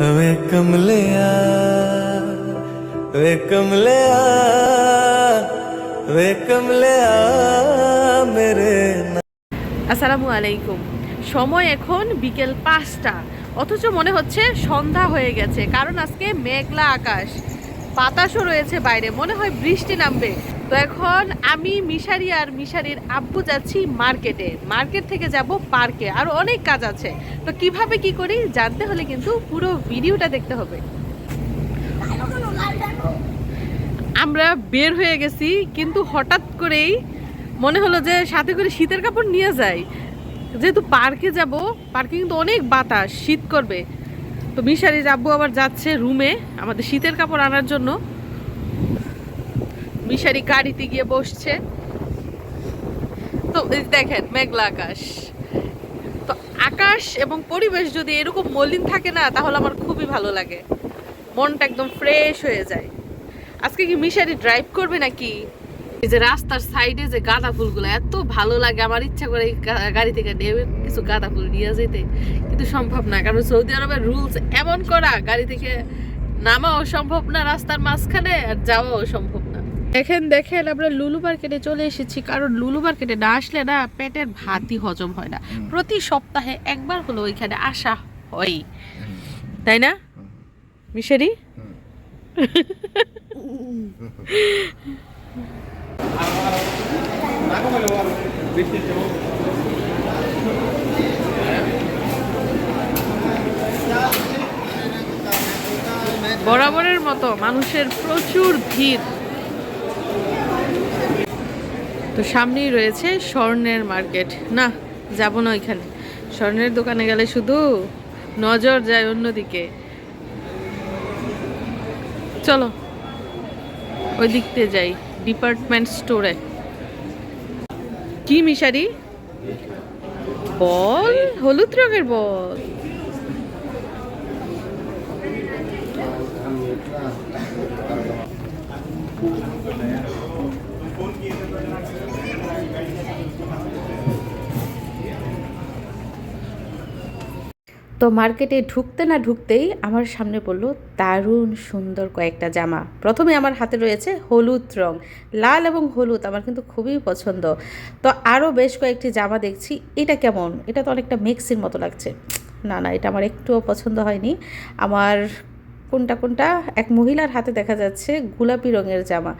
ਵੇ ਕਮਲਿਆ ਵੇ ਕਮਲਿਆ ਵੇ কমলিয়া মেরে আসসালামু আলাইকুম। সময় এখন বিকেল পাঁচটা। অথচ মনে হচ্ছে সন্ধ্যা হয়ে গেছে, কারণ আজকে মেঘলা আকাশ। বাতাসও রয়েছে বাইরে, মনে হয় বৃষ্টি নামবে। তো এখন আমি, মিশারি আর মিশারির আব্বু যাচ্ছি মার্কেটে। মার্কেট থেকে যাব পার্কে। আর অনেক কাজ আছে। তো কীভাবে কি করি জানতে হলে কিন্তু পুরো ভিডিওটা দেখতে হবে। আমরা বের হয়ে গেছি, কিন্তু হঠাৎ করেই মনে হলো যে সাথে করে শীতের কাপড় নিয়ে যাই। যেহেতু পার্কে যাব, পার্কে কিন্তু অনেক বাতাস, শীত করবে। তো মিশারি আব্বু আবার যাচ্ছে রুমে আমাদের শীতের কাপড় আনার জন্য। মিশারি গাড়িতে গিয়ে বসছে। তো দেখেন, মেঘলা আকাশ। তো আকাশ এবং পরিবেশ যদি এরকম মলিন থাকে না, তাহলে আমার খুবই ভালো লাগে। মনটা একদম ফ্রেশ হয়ে যায়। আজকে কি মিশারি ড্রাইভ করবে নাকি? এই যে রাস্তার সাইডে যে গাঁদা ফুলগুলো, এত ভালো লাগে। আমার ইচ্ছা করে গাড়ি থেকে নেমে কিছু গাঁদা ফুল নিয়ে যেতে। কিন্তু সম্ভব না, কারণ সৌদি আরবের রুলস এমন করা, গাড়ি থেকে নামাও সম্ভব না রাস্তার মাঝখানে, আর যাওয়াও সম্ভব দেখেন দেখেন আমরা লুলু মার্কেটে চলে এসেছি। কারণ লুলু মার্কেটে না আসলে না পেটের ভাতই হজম হয় না। প্রতি সপ্তাহে একবার হলো ওইখানে আসা হয়। তাই না? মিশারি? বরাবরের মতো মানুষের প্রচুর ভিড়। তো সামনেই রয়েছে স্বর্ণের মার্কেট। না, যাব না ওইখানে। স্বর্ণের দোকানে গেলে শুধু নজর যায় অন্যদিকে। চলো ওই দিক যাই ডিপার্টমেন্ট স্টোরে কি মিশারি? বল, হলুদ রঙের বল। তো মার্কেটে ঢুকতে না ঢুকতেই আমার সামনে পড়ল দারুণ সুন্দর কয়েকটা জামা। প্রথমে আমার হাতে রয়েছে হলুদ রং। লাল এবং হলুদ আমার কিন্তু খুবই পছন্দ। তো আরও বেশ কয়েকটি জামা দেখছি। এটা কেমন? এটা তো অনেকটা মিক্সির মতো লাগছে। না না, এটা আমার একটুও পছন্দ হয়নি। আমার কোনটা কোনটা? এক মহিলার হাতে দেখা যাচ্ছে গোলাপি রঙের জামা।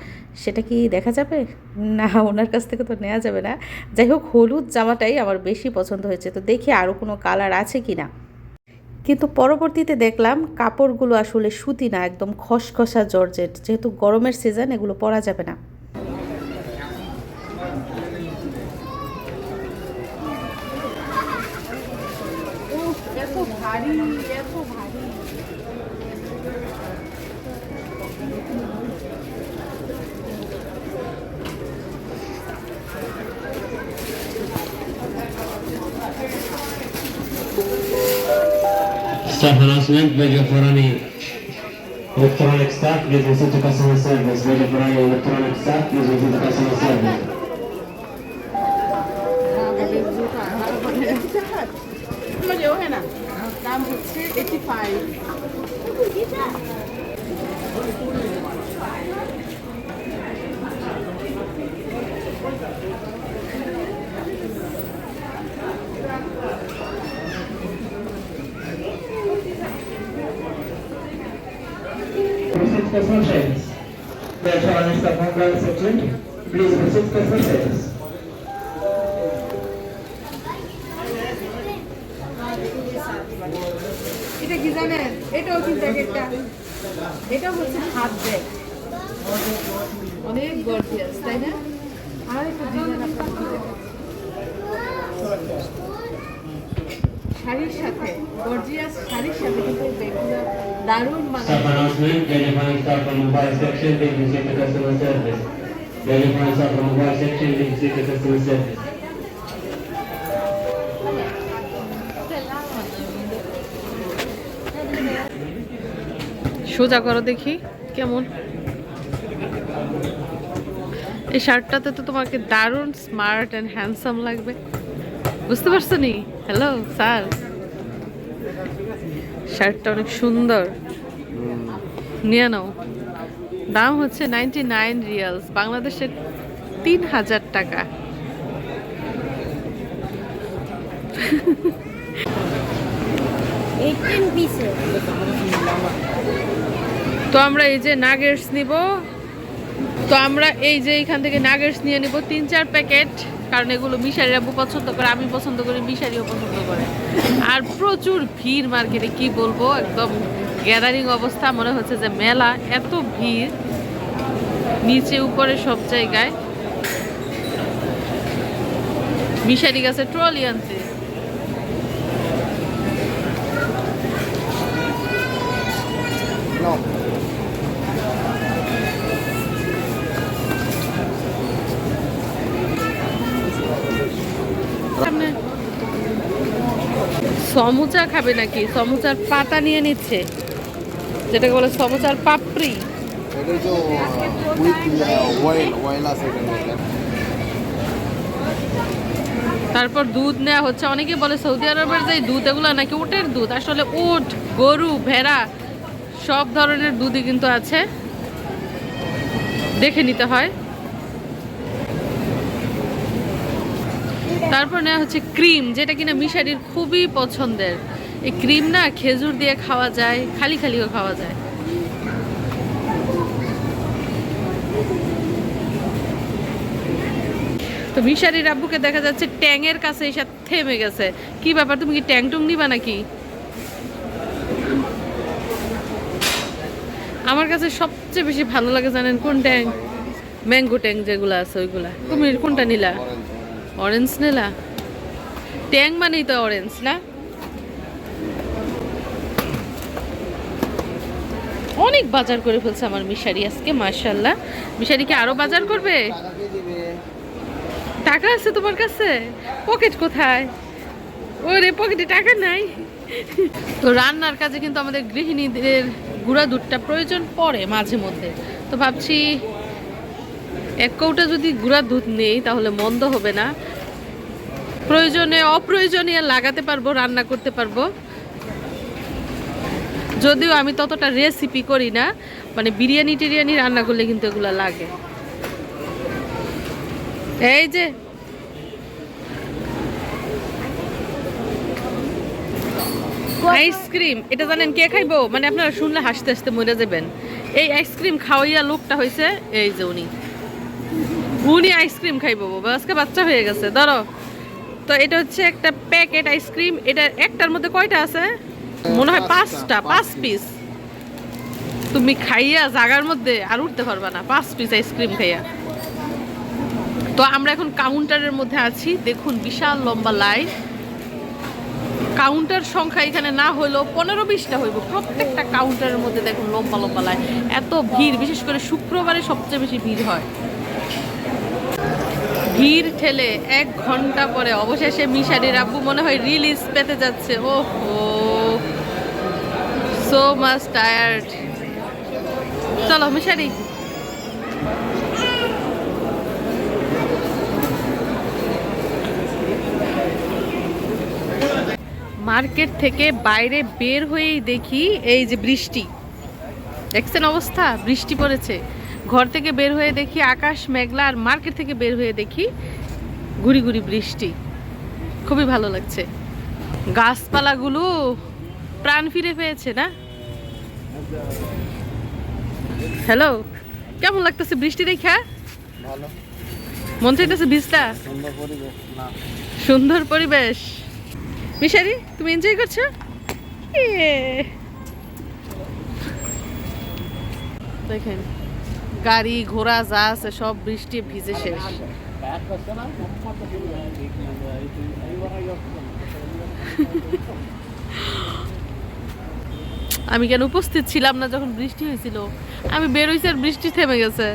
সেটা কি দেখা যাবে? না, ওনার কাছ থেকে তো নেওয়া যাবে না। যাই হোক, হলুদ জামাটাই আমার বেশি পছন্দ হয়েছে। তো দেখি আরও কোনো কালার আছে কি না কিন্তু পরবর্তীতে দেখলাম কাপড়গুলো আসলে সুতি না, একদম খসখসা জর্জেট। যেহেতু গরমের সিজন এগুলো পরা যাবে না। Staff announcement, Vega Forani. Electronic staff, please listen to customer service. Vega Forani electronic staff, please listen to customer service. Visit customer service. Forani staff mobile section, please visit customer service. এটা কি জানেন এটাও চিন্তা এটা হচ্ছে হাত bag অনেক gorgeous তাই না আর একটা ডিজাইন আপনাকে দেখাচ্ছি। শাড়ির সাথে গর্জিয়াস শাড়ির সাথে কিন্তু মানে সোজা করো দেখি কেমন? এই শার্টটাতে তো তোমাকে দারুণ স্মার্ট অ্যান্ড হ্যান্ডসাম লাগবে। বুঝতে পারছ নি? Hello sir. শার্টটা অনেক সুন্দর। নিয়ে নাও। দাম হচ্ছে নাইনটি নাইন রিয়ালস বাংলাদেশের তিন হাজার টাকা। তো আমরা এই যে নাগেটস নিব। তো আমরা এই যে এখান থেকে নাগেটস নিয়ে নিব। তিন চার প্যাকেট কারণ এগুলো মিশারিরা পছন্দ করে, আমি পছন্দ করি, মিশারিও পছন্দ করে। আর প্রচুর ভিড় মার্কেটে, কি বলব, একদম গ্যাদারিং অবস্থা, মনে হচ্ছে যে মেলা, এত ভিড়, নিচে উপরে সব জায়গায়। মিশারি গাছে ট্রলি আনছে। সমুচা খাবে নাকি? সমুচার পাতা নিয়ে নিচ্ছে। যেটাকে বলে সমুচার পাপড়ি। তারপর দুধ নেওয়া হচ্ছে। অনেকে বলে সৌদি আরবের যে দুধ এগুলো নাকি উটের দুধ। আসলে উট গরু ভেড়া সব ধরনের দুধই কিন্তু আছে। দেখে নিতে হয়। তারপর নেওয়া হচ্ছে ক্রিম, যেটা কিনা মিশারির খুবই পছন্দের। এই ক্রিম না খেজুর দিয়ে খাওয়া যায়, খালি খালিও খাওয়া যায়। তো মিশারির আব্বুকে দেখা যাচ্ছে ট্যাংয়ের কাছে এসে থেমে গেছে। কি ব্যাপার, তুমি কি ট্যাং টুং নিবা নাকি? আমার কাছে সবচেয়ে বেশি ভালো লাগে জানেন কোন ট্যাং? ম্যাঙ্গো ট্যাং যেগুলো আছে, ওইগুলা। তুমি কোনটা নিলা? অরেঞ্জ নেলা ট্যাং মানেই তো অরেঞ্জ না? অনেক বাজার করে ফেলছে আমার মিশারি আজকে মার্শাল্লাহ মিশারি কি আরও বাজার করবে? টাকা আছে তোমার কাছে? পকেট কোথায়? ওরে পকেটে টাকা নাই। তো রান্নার কাজে কিন্তু আমাদের গৃহিণীদের গুঁড়া দুধটা প্রয়োজন পড়ে মাঝে মধ্যে। তো ভাবছি এক কৌটা যদি গুঁড়া দুধ নেই, তাহলে মন্দ হবে না। প্রয়োজনে, অপ্রয়োজনীয় লাগাতে পারব, রান্না করতে পারব। যদিও আমি ততটা রেসিপি করি না মানে বিরিয়ানি টিরিয়ানি রান্না করলে কিন্তু এগুলো লাগে। এই যে, আইসক্রিম, এটা জানেন কে খাইবো? মানে আপনারা শুনলে হাসতে হাসতে মরে যাবেন। এই আইসক্রিম খাওয়াইয়া লোকটা হয়েছে এই যে উনি। উনি আইসক্রিম খাইবো বাবা আজকে বাচ্চা হয়ে গেছে ধরো। তো এটা হচ্ছে একটা প্যাকেট আইসক্রিম এটা একটার মধ্যে কয়টা আছে? মনে হয় পাঁচটা পাঁচ পিস তুমি খাইয়া জাগার মধ্যে আর উঠতে পারবা না পাঁচ পিস আইসক্রিম খাইয়া। তো আমরা এখন কাউন্টারের মধ্যে আছি। দেখুন বিশাল লম্বা লাইন কাউন্টার সংখ্যা এখানে না হলেও পনেরো বিশটা হইব। প্রত্যেকটা কাউন্টারের মধ্যে দেখুন লম্বা লম্বা লাইন এত ভিড় বিশেষ করে শুক্রবারে সবচেয়ে বেশি ভিড় হয়। ভিড় ঠেলে এক ঘণ্টা পরে অবশেষে মিশারির আব্বু মনে হয় রিলিজ পেতে যাচ্ছে। ও সো মাচ টায়ার্ড চলো, মিশারি। মার্কেট থেকে বাইরে বের হয়েই দেখি এই যে বৃষ্টি। দেখছেন অবস্থা? বৃষ্টি পড়েছে। ঘর থেকে বের হয়ে দেখি আকাশ মেঘলা আর মার্কেট থেকে বের হয়ে দেখি গুড়ি গুড়ি বৃষ্টি। খুবই ভালো লাগছে। গাছপালাগুলো প্রাণ ফিরে পেয়েছে না? হ্যালো কেমন লাগতেছে বৃষ্টি দেখা? মন চাইতেছে বৃষ্টিটা? সুন্দর পরিবেশ না। সুন্দর পরিবেশ। মিশারি তুমি এনজয় করছ? ইয়ে। দেখেন গাড়ি, ঘোড়া যা আছে সব বৃষ্টি ভিজে শেষ। আমি কেন উপস্থিত ছিলাম না যখন বৃষ্টি হয়েছিল? আমি বেরোইছি আর বৃষ্টি থেমে গেছে।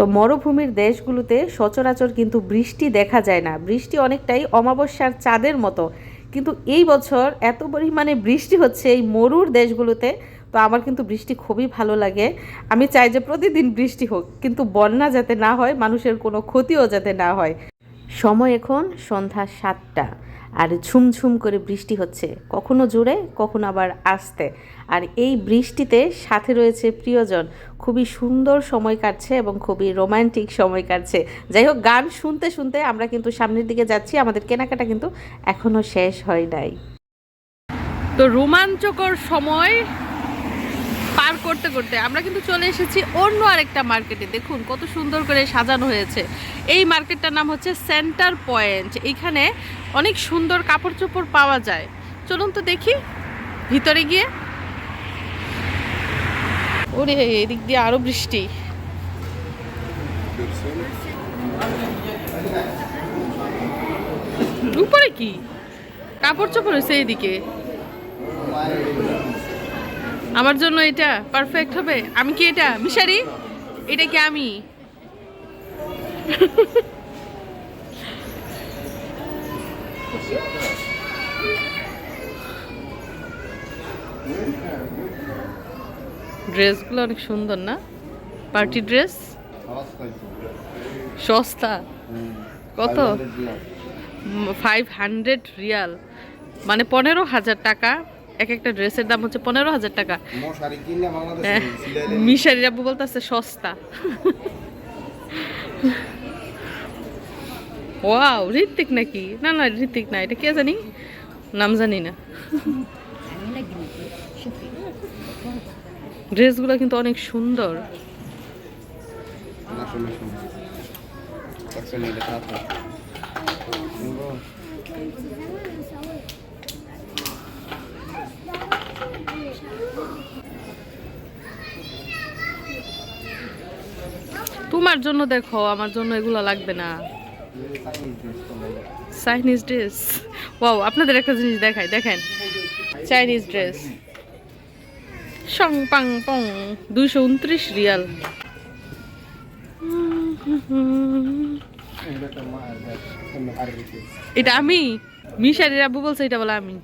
তো মরুভূমির দেশগুলোতে সচরাচর কিন্তু বৃষ্টি দেখা যায় না। বৃষ্টি অনেকটাই অমাবস্যার চাঁদের মতো। কিন্তু এই বছর এত পরিমাণে বৃষ্টি হচ্ছে এই মরুর দেশগুলোতে, তো আমার কিন্তু বৃষ্টি খুবই ভালো লাগে। আমি চাই যে প্রতিদিন বৃষ্টি হোক, কিন্তু বন্যা যাতে না হয়, মানুষের কোনো ক্ষতিও যাতে না হয়। সময় এখন সন্ধ্যা সাতটা। আর ঝুমঝুম করে বৃষ্টি হচ্ছে। কখনো জোরে, কখনো আবার আসতে। আর এই বৃষ্টিতে সাথে রয়েছে প্রিয়জন। খুবই সুন্দর সময় কাটছে এবং খুবই রোমান্টিক সময় কাটছে। যাই হোক, গান শুনতে শুনতে আমরা কিন্তু সামনের দিকে যাচ্ছি। আমাদের কেনাকাটা কিন্তু এখনও শেষ হয় নাই। তো রোমাঞ্চকর সময় পার করতে করতে আমরা কিন্তু চলে এসেছি অন্য আরেকটা মার্কেটে। দেখুন, কত সুন্দর করে সাজানো হয়েছে। এই মার্কেটটার নাম হচ্ছে সেন্টার পয়েন্ট। এইখানে অনেক সুন্দর কাপড় চোপড় পাওয়া যায়। চলুন তো দেখি ভিতরে গিয়ে। ওরে, এদিক দিয়ে আরও বৃষ্টি। উপরে কি? কাপড় চোপড় হয়েছে এইদিকে। আমার জন্য এটা পারফেক্ট হবে। আমি কি এটা? মিশারি? এটা কি আমি? ড্রেসগুলো অনেক সুন্দর না? Party dress? সস্তা। কত? ফাইভ হান্ড্রেড রিয়াল। মানে পনেরো হাজার টাকা। এক একটা ড্রেসের দাম হচ্ছে পনেরো হাজার টাকা। মশারি হ্যাঁ, আব্বু বলতেছে সস্তা। ওয়াও ঋত্বিক নাকি? না না ঋত্বিক না এটা কে জানি? নাম জানি না। ড্রেসগুলো কিন্তু অনেক সুন্দর। তোমার জন্য দেখো, আমার জন্য এগুলো লাগবে না। চাইনিজ ড্রেস ওয়াও আপনাদের একটা জিনিস দেখাই, দেখেন। চাইনিজ ড্রেস সং পাং পং দুইশো উনত্রিশ রিয়াল। এটা আমি? মিশারির আব্বু বলছে, এটা বলে আমি।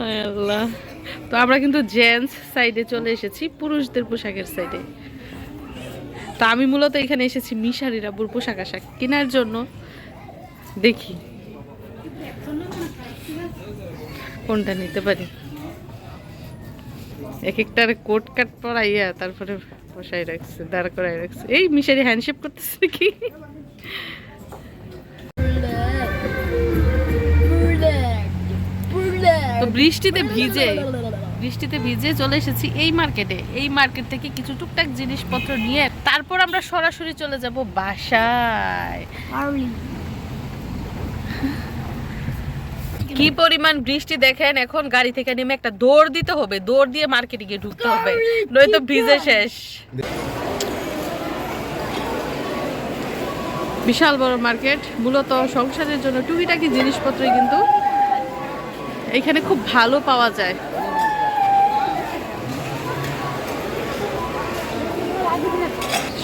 আল্লাহ। তো আমরা কিন্তু জেন্টস সাইডে চলে এসেছি পুরুষদের পোশাকের সাইডে তো আমি মূলত এখানে এসেছি মিশারির আব্বুর পোশাক আশাক কেনার জন্য। দেখি। কোনটা নিতে পারি? এক একটার কোট কাট পরাইয়া তারপরে বসাই রাখছে দাঁড় করাই রাখছে। এই মিশারি হ্যান্ডশেপ করতেছে নাকি? তো বৃষ্টিতে ভিজে। বৃষ্টিতে ভিজে চলে এসেছি এই মার্কেটে। এই মার্কেট থেকে কিছু টুকটাক জিনিসপত্র নিয়ে তারপর আমরা সরাসরি চলে যাব বাসায়। কি পরিমাণ বৃষ্টি দেখেন এখন গাড়ি থেকে নেমে একটা দৌড় দিতে হবে দৌড় দিয়ে মার্কেটে গিয়ে ঢুকতে হবে নয়তো ভিজে শেষ। বিশাল বড় মার্কেট মূলত সংসারের জন্য টুকিটাকি জিনিসপত্রই কিন্তু এখানে খুব ভালো পাওয়া যায়।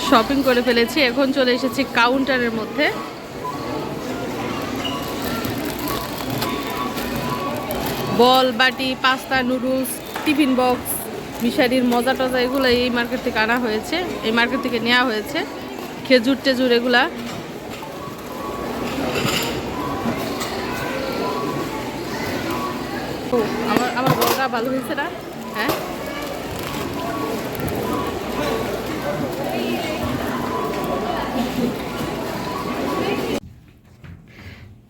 শপিং করে ফেলেছি। এখন চলে এসেছি কাউন্টারের মধ্যে। বল, বাটি, পাস্তা নুডলস টিফিন বক্স মিশারির মজা টজা, এগুলো এই মার্কেট থেকে আনা হয়েছে। এই মার্কেট থেকে নেওয়া হয়েছে। খেজুর টেজুর এগুলা। আমার আমার বড়রা ভালো হয়েছে না?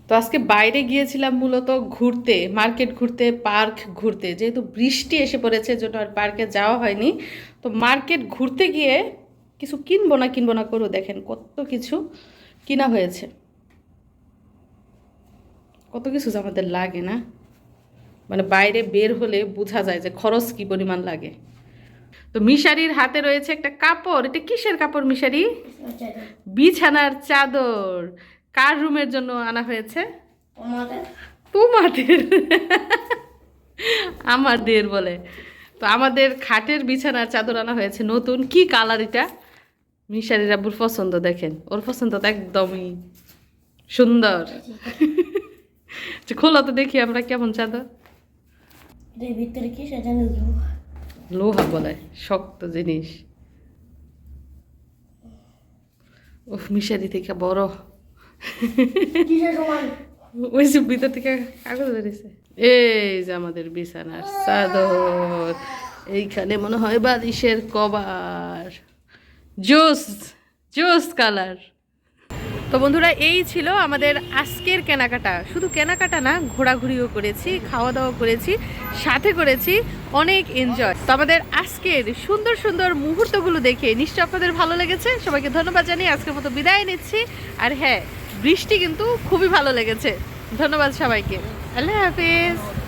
তো আজকে বাইরে গিয়েছিলাম মূলত ঘুরতে মার্কেট ঘুরতে পার্ক ঘুরতে। যেহেতু বৃষ্টি এসে পড়েছে জন্য আর পার্কে যাওয়া হয়নি। তো মার্কেট ঘুরতে গিয়ে কিছু কিনবো না কিনবো না করো দেখেন কত কিছু কিনা হয়েছে। কত কিছু যে আমাদের লাগে না? মানে বাইরে বের হলে বোঝা যায় যে খরচ কি পরিমাণ লাগে। তো মিশারির হাতে রয়েছে একটা কাপড়। এটা কিসের কাপড় মিশারি? বিছানার চাদর। কার রুমের জন্য আনা হয়েছে? তোমাদের। আমাদের বলে। তো আমাদের খাটের বিছানার চাদর আনা হয়েছে নতুন। কি কালার এটা? মিশারির আব্বুর পছন্দ দেখেন। ওর পছন্দ তো একদমই সুন্দর। খোলা তো দেখি আমরা কেমন চাদর। এর ভিতরে কি সেটা লোহা বলে শক্ত জিনিস। উফ মিশারি থেকে বড়। ওই যে ভিতর থেকে কাগজ বেরিয়েছে। এই যে আমাদের বিছানার চাদর, এইখানে মনে হয় বালিশের কভার। জোস জোস কালার। তো বন্ধুরা, এই ছিল আমাদের আজকের কেনাকাটা। শুধু কেনাকাটা না, ঘোরাঘুরিও করেছি খাওয়া দাওয়া করেছি, সাথে করেছি, অনেক এনজয় তো আমাদের আজকের সুন্দর সুন্দর মুহূর্তগুলো দেখে নিশ্চয় আপনাদের ভালো লেগেছে। সবাইকে ধন্যবাদ জানিয়ে আজকের মতো বিদায় নিচ্ছি। আর হ্যাঁ বৃষ্টি কিন্তু খুবই ভালো লেগেছে। ধন্যবাদ সবাইকে। আল্লাহ হাফিজ।